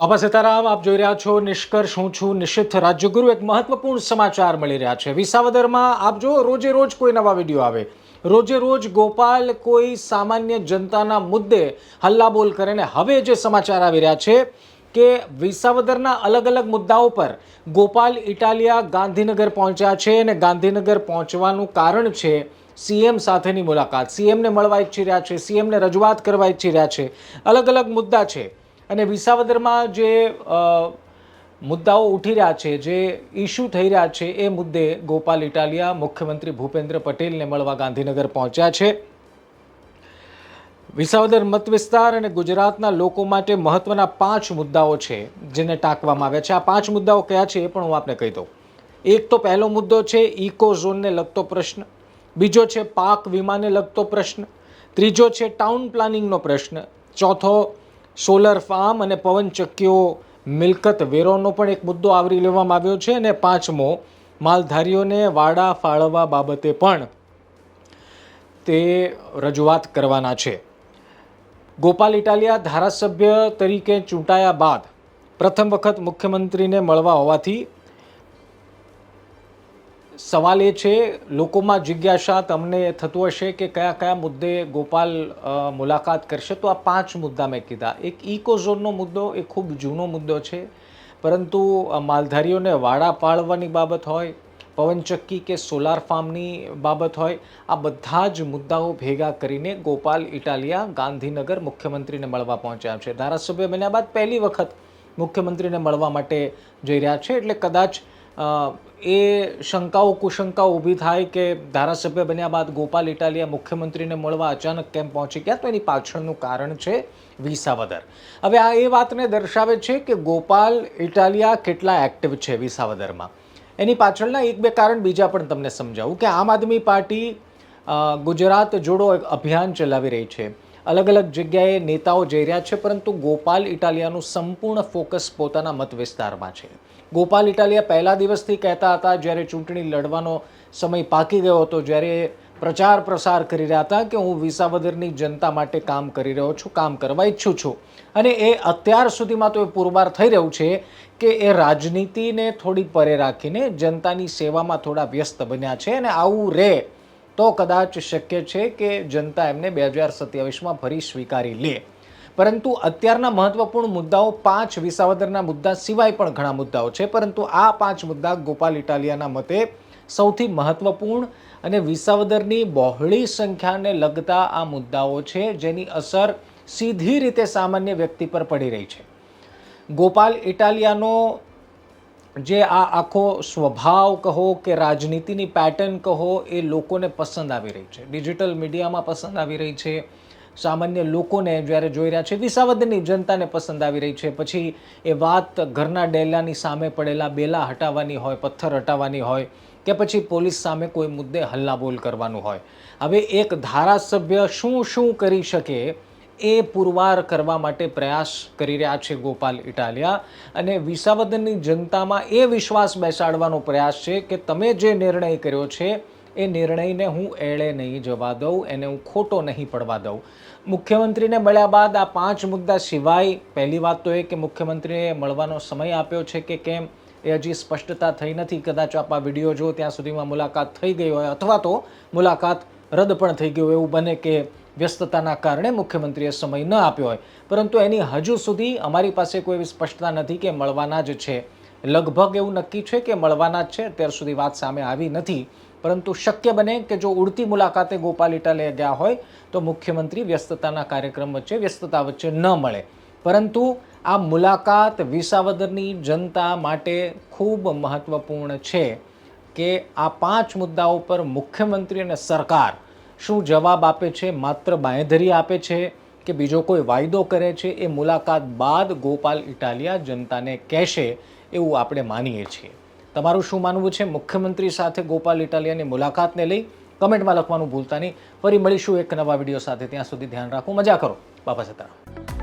બાબા સીતારામ, આપ જોઈ રહ્યા છો નિષ્કર્ષ. હું છું નિશ્ચિત રાજ્યગુરુ એક મહત્વપૂર્ણ સમાચાર મળી રહ્યા છે. વિસાવદરમાં આપ જો રોજે રોજ કોઈ નવા વીડિયો આવે. રોજે રોજ ગોપાલ કોઈ સામાન્ય જનતાના મુદ્દે હલ્લાબોલ કરે ને હવે જે સમાચાર આવી રહ્યા છે કે વિસાવદરના અલગ અલગ મુદ્દાઓ પર ગોપાલ ઇટાલિયા ગાંધીનગર પહોંચ્યા છે અને ગાંધીનગર પહોંચવાનું કારણ છે સીએમ સાથેની મુલાકાત. સીએમને મળવા ઈચ્છી રહ્યા છે, સીએમને રજૂઆત કરવા ઈચ્છી રહ્યા છે. અલગ અલગ મુદ્દા છે. અને વિસાવદરમાં જે મુદ્દાઓ ઉઠી રહ્યા છે, જે ઇસ્યુ થઈ રહ્યા છે, એ મુદ્દે ગોપાલ ઇટાલિયા, મુખ્યમંત્રી ભૂપેન્દ્ર પટેલને મળવા ગાંધીનગર પહોંચ્યા છે. વિસાવદર મત વિસ્તાર અને ગુજરાતના લોકો માટે મહત્વના પાંચ મુદ્દાઓ છે, જેને ટાંકવામાં આવ્યા છે. આ પાંચ મુદ્દાઓ કયા છે એ પણ હું આપને કહી દઉં. એક તો પહેલો મુદ્દો છે, ઇકો ઝોનને લગતો પ્રશ્ન. બીજો છે, પાક વીમાને લગતો પ્રશ્ન. ત્રીજો છે, ટાઉન પ્લાનિંગનો પ્રશ્ન. ચોથો સોલર ફાર્મ અને પવનચક્કીઓ મિલકત વેરોનો પણ એક મુદ્દો આવરી લેવામાં આવ્યો છે અને પાંચમો, માલધારીઓને વાડા ફાળવવા બાબતે પણ તે રજૂઆત કરવાના છે. ગોપાલ ઇટાલિયા ધારાસભ્ય તરીકે ચૂંટાયા બાદ પ્રથમ વખત મુખ્યમંત્રીને મળવા હોવાથી સવાલ એ છે, લોકોમાં જિજ્ઞાસા તમને થતું હશે કે કયા કયા મુદ્દે ગોપાલ મુલાકાત કરશે? તો આ પાંચ મુદ્દા મેં કીધા. એક ઇકોઝોનનો મુદ્દો, એ ખૂબ જૂનો મુદ્દો છે. પરંતુ માલધારીઓને વાડા પાળવાની બાબત હોય પવનચક્કી કે સોલાર ફાર્મની બાબત હોય, આ બધા જ મુદ્દાઓ ભેગા કરીને ગોપાલ ઇટાલિયા ગાંધીનગર મુખ્યમંત્રીને મળવા પહોંચ્યા છે. ધારાસભ્ય બન્યા બાદ પહેલી વખત મુખ્યમંત્રીને મળવા માટે જઈ રહ્યા છે. એટલે કદાચ એ શંકાઓ, કુશંકાઓ ઊભી થાય કે ધારાસભ્ય બન્યા બાદ ગોપાલ ઇટાલિયા મુખ્યમંત્રીને મળવા અચાનક કેમ પહોંચી ગયા? તો એની પાછળનું કારણ છે વિસાવદર હવે આ એ વાતને દર્શાવે છે કે ગોપાલ ઇટાલિયા કેટલા એક્ટિવ છે વિસાવદરમાં એની પાછળના એક બે કારણ બીજા પણ તમને સમજાવું કે આમ આદમી પાર્ટી ગુજરાત જોડો એક અભિયાન ચલાવી રહી છે. અલગ અલગ જગ્યાએ નેતાઓ જઈ રહ્યા છે, પરંતુ ગોપાલ ઇટાલિયાનું સંપૂર્ણ ફોકસ પોતાના મત વિસ્તારમાં છે. ગોપાલ ઇટાલિયા પહેલા દિવસથી કહેતા હતા, જ્યારે ચૂંટણી લડવાનો સમય પાકી ગયો હતો, જ્યારે પ્રચાર પ્રસાર કરી રહ્યા હતા કે હું વિસાવદરની જનતા માટે કામ કરી રહ્યો છું, કામ કરવા ઈચ્છું છું. અને એ અત્યાર સુધીમાં તો એ પુરવાર થઈ રહ્યું છે કે એ રાજનીતિને થોડી પરે રાખીને જનતાની સેવામાં થોડા વ્યસ્ત બન્યા છે અને આવું રહે તો કદાચ શક્ય છે કે જનતા એમને બે હજાર સત્યાવીસમાં ફરી સ્વીકારી લે. પરંતુ અત્યારના મહત્વપૂર્ણ મુદ્દાઓ પાંચ વિસાવદરના મુદ્દા સિવાય પણ ઘણા મુદ્દાઓ છે. પરંતુ આ પાંચ મુદ્દા ગોપાલ ઇટાલિયાના મતે સૌથી મહત્વપૂર્ણ અને વિસાવદરની બહોળી સંખ્યાને લગતા આ મુદ્દાઓ છે, જેની અસર સીધી રીતે સામાન્ય વ્યક્તિ પર પડી રહી છે. ગોપાલ ઇટાલિયાનો જે આ આખો સ્વભાવ કહો કે રાજનીતિની પેટર્ન કહો એ લોકોને પસંદ આવી રહી છે. ડિજિટલ મીડિયામાં પસંદ આવી રહી છે. સામાન્ય લોકોને જ્યારે જોઈ રહ્યા છે, વિસાવદરની જનતાને પસંદ આવી રહી છે. પછી એ વાત ઘરના ડેલાની સામે પડેલા બેલા હટાવવાની હોય, પથ્થર હટાવવાની હોય કે પછી પોલીસ સામે કોઈ મુદ્દે હલ્લાબોલ કરવાનું હોય. હવે એક ધારાસભ્ય શું શું કરી શકે એ પુરવાર કરવા માટે પ્રયાસ કરી રહ્યા છે ગોપાલ ઇટાલિયા. અને વિસાવદનની જનતામાં એ વિશ્વાસ બેસાડવાનો પ્રયાસ છે કે તમે જે નિર્ણય કર્યો છે, એ નિર્ણયને હું એળે નહીં જવા દઉં, એને હું ખોટો નહીં પડવા દઉં. મુખ્યમંત્રીને મળ્યા બાદ આ પાંચ મુદ્દા સિવાય પહેલી વાત તો એ કે મુખ્યમંત્રીએ મળવાનો સમય આપ્યો છે કે કેમ, એ હજી સ્પષ્ટતા થઈ નથી. કદાચ આપ આ વીડિયો જો ત્યાં સુધીમાં મુલાકાત થઈ ગઈ હોય અથવા તો મુલાકાત રદ પણ થઈ ગયું એવું બને કે વ્યસ્તતાના કારણે મુખ્યમંત્રીએ સમય ન આપ્યો હોય. પરંતુ એની હજુ સુધી અમારી પાસે કોઈ એવી સ્પષ્ટતા નથી કે મળવાના જ છે. લગભગ એવું નક્કી છે કે મળવાના જ છે, અત્યાર સુધી વાત સામે આવી નથી. પરંતુ શક્ય બને કે જો ઉડતી મુલાકાતે ગોપાલ ઇટાલિયા ગયા હોય, તો મુખ્યમંત્રી વ્યસ્તતાના કાર્યક્રમ વચ્ચે વ્યસ્તતા વચ્ચે ન મળે. પરંતુ આ મુલાકાત વિસાવદરની જનતા માટે ખૂબ મહત્વપૂર્ણ છે કે આ પાંચ મુદ્દાઓ પર મુખ્યમંત્રી અને સરકાર શું જવાબ આપે છે? માત્ર બાંયધરી આપે છે કે બીજો કોઈ વાયદો કરે છે? એ મુલાકાત બાદ ગોપાલ ઇટાલિયા જનતાને કહેશે એવું આપણે માનીએ છીએ. તમારું શું માનવું છે? મુખ્યમંત્રી સાથે ગોપાલ ઇટાલિયાની મુલાકાતને લઈ કમેન્ટમાં લખવાનું ભૂલતા નહીં. ફરી મળીશું એક નવા વીડિયો સાથે. ત્યાં સુધી ધ્યાન રાખો. મજા કરો. બાપા સીતારામ